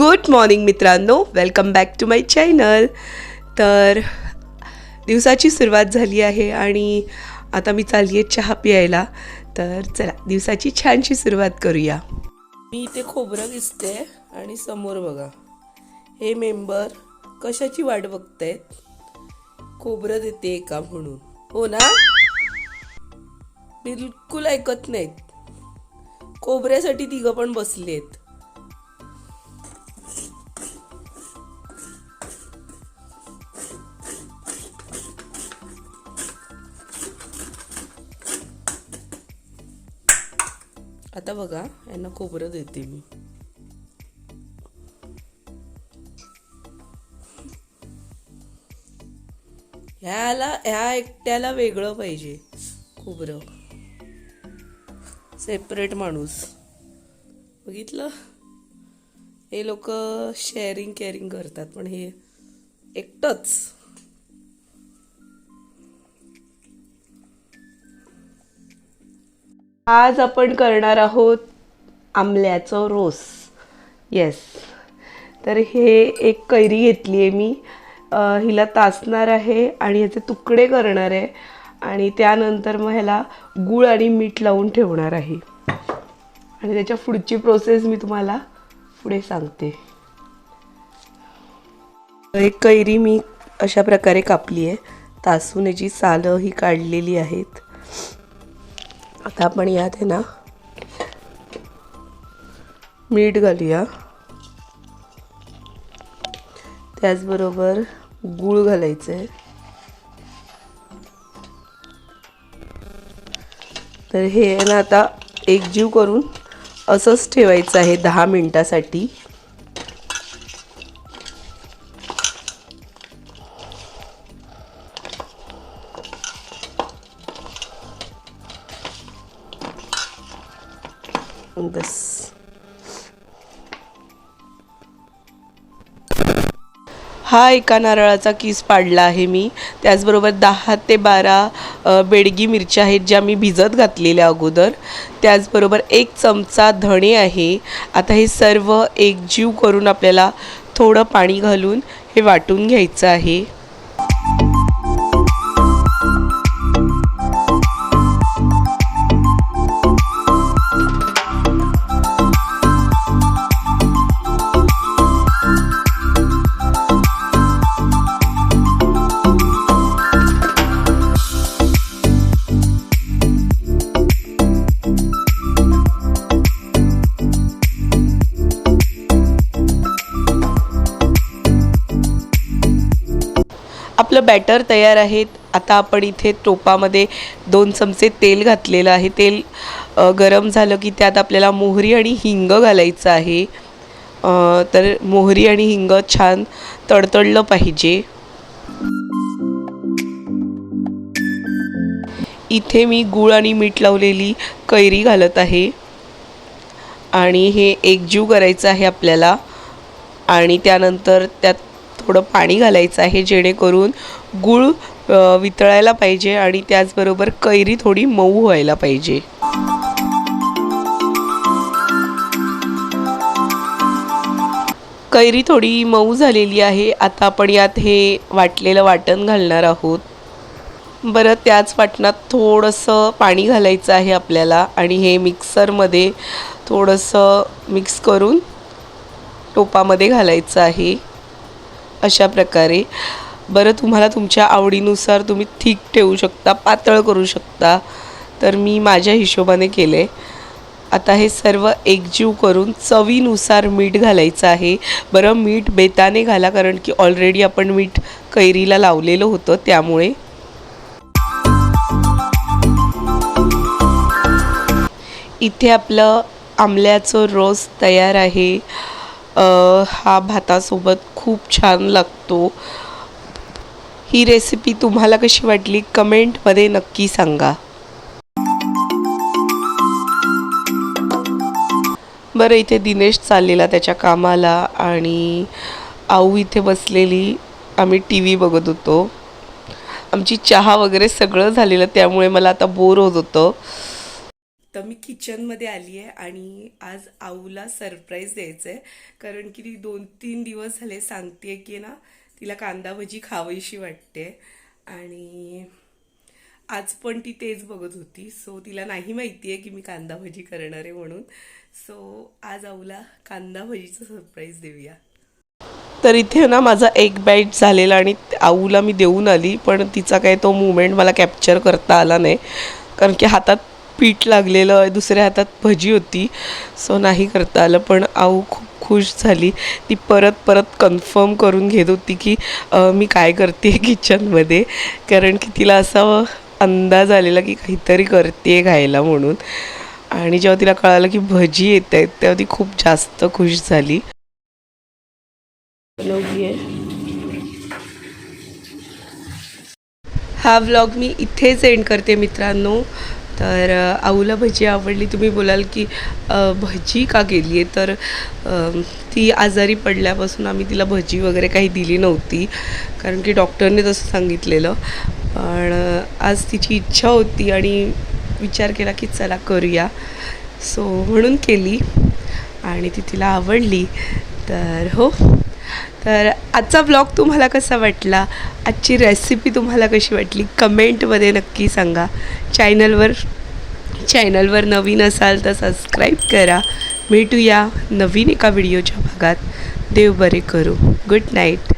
Good morning मित्रांनो. Welcome back to my channel तर दिवसाची सुरुवात झाली आहे आणि आता मी चालली आहे चहा प्यायला. तर चला दिवसाची छानशी सुरुवात करूया. मी इथे खोबरं दिसते आणि समोर बघा. हे मेंबर कशाची वाट बघतायत? खोबरं देते का म्हणून. हो ना? बिलकुल ऐकत नाहीत. खोबऱ्यासाठी तिघं पण बसलेत. आता बघा यांना खोबरं देते मी. ह्याला ह्या एकट्याला वेगळं पाहिजे खोबरं. सेपरेट माणूस. बघितलं? हे लोक शेअरिंग केअरिंग करतात पण हे एकटंच. आज आपण करणार आहोत आंबल्याचं रोस. येस तर हे एक कैरी घेतली आहे मी. हिला तासणार आहे आणि ह्याचे तुकडे करणार आहे आणि त्यानंतर मग ह्याला गूळ आणि मीठ लावून ठेवणार आहे. आणि त्याच्या पुढची प्रोसेस मी तुम्हाला पुढे सांगते. एक कैरी मी अशा प्रकारे कापली आहे. तासून याची सालं ही काढलेली आहेत. आता आपण यात आहे ना मीठ घालूया. त्याचबरोबर गूळ घालायचं आहे. तर हे आहे ना आता एकजीव करून असंच ठेवायचं आहे दहा मिनटासाठी. बस हा एका नारळाचा किस पाडला आहे मी. त्याचबरोबर दहा ते बारा बेडगी मिरच्या आहेत ज्या मी भिजत घातलेल्या अगोदर. त्याचबरोबर एक चमचा धणे आहे. आता हे सर्व एकजीव करून आपल्याला थोडं पाणी घालून हे वाटून घ्यायचं आहे. आपलं बॅटर तयार आहे आता आपण इथे टोपामध्ये दोन चमचे तेल घातलेलं आहे. तेल गरम झालं की त्यात आपल्याला मोहरी आणि हिंग घालायचं आहे. तर मोहरी आणि हिंग छान तडतडलं पाहिजे. इथे मी गूळ आणि मीठ लावलेली कैरी घालत आहे. आणि हे एकजीव करायचं आहे आपल्याला. आणि त्यानंतर त्यात थोडं पाणी घालायचं आहे जेणेकरून गूळ वितळायला पाहिजे आणि त्याचबरोबर कैरी थोडी मऊ व्हायला पाहिजे. कैरी थोडी मऊ झालेली आहे. आता आपण यात हे वाटलेलं वाटण घालणार आहोत. बरं त्याच वाटणात थोडंसं पाणी घालायचं आहे आपल्याला आणि हे मिक्सरमध्ये थोडंसं मिक्स करून टोपामध्ये घालायचं आहे. अशा प्रकारे. बरं तुम्हाला तुमच्या आवडीनुसार तुम्ही थिक ठेवू शकता पातळ करू शकता. तर मी माझ्या हिशोबाने केले आता हे सर्व एकजीव करून चवीनुसार मीठ घालायचं आहे. बरं मीठ बेताने घाला कारण की ऑलरेडी आपण मीठ कैरीला लावलेलं होतं त्यामुळे. इथे आपलं आंबल्याचं रस तयार आहे. हा भातासोबत खूप छान लागतो. ही रेसिपी तुम्हाला कशी वाटली? कमेंटमध्ये नक्की सांगा. बरं इथे दिनेश चाललेला त्याच्या कामाला आणि आऊ इथे बसलेली. आम्ही टी व्ही बघत होतो. आमची चहा वगैरे सगळं झालेलं त्यामुळे मला आता बोर होत होतं. तर मी किचनमध्ये आली आहे आणि आज आऊला सरप्राईज द्यायचं आहे कारण की ती दोन तीन दिवस झाले सांगते की ना तिला कांदा भजी खावीशी वाटते. आणि आज पण ती तेच बघत होती. सो तिला नाही माहिती आहे की मी कांदा भजी करणार आहे म्हणून. सो आज आऊला कांदा भजीचं सरप्राईज देऊया. तर इथे ना माझा एक बाईट झालेला आणि आऊला मी देऊन आली पण तिचा काय तो मुवमेंट मला कॅप्चर करता आला नाही. कारण की हातात पीठ लागलेलं दुसऱ्या हातात भजी होती. सो नाही करता आलं. पण आऊ खूप खुश झाली. ती परत परत कन्फर्म करून घेत होती की मी काय करते किचनमध्ये कारण की तिला असा अंदाज आलेला की काहीतरी करते खायला म्हणून. आणि जेव्हा तिला कळालं की भजी येत आहेत तेव्हा ती खूप जास्त खुश झाली. हा व्लॉग मी इथेच एंड करते मित्रांनो. तर आऊला भजी आवडली. तुम्ही बोलाल की भजी का केली आहे? तर ती आजारी पडल्यापासून आम्ही तिला भजी वगैरे काही दिली नव्हती कारण की डॉक्टरने तसं सांगितलेलं. पण आज तिची इच्छा होती आणि विचार केला की चला करूया. सो म्हणून केली आणि ती तिला आवडली. तर हो. तर आजचा ब्लॉग तुम्हाला कसा वाटला? आजची रेसिपी तुम्हाला कशी वाटली? कमेंटमध्ये नक्की सांगा. चॅनलवर चॅनलवर नवीन असाल तर सबस्क्राईब करा. भेटूया नवीन एका व्हिडिओच्या भागात. देव बरे करू. Good night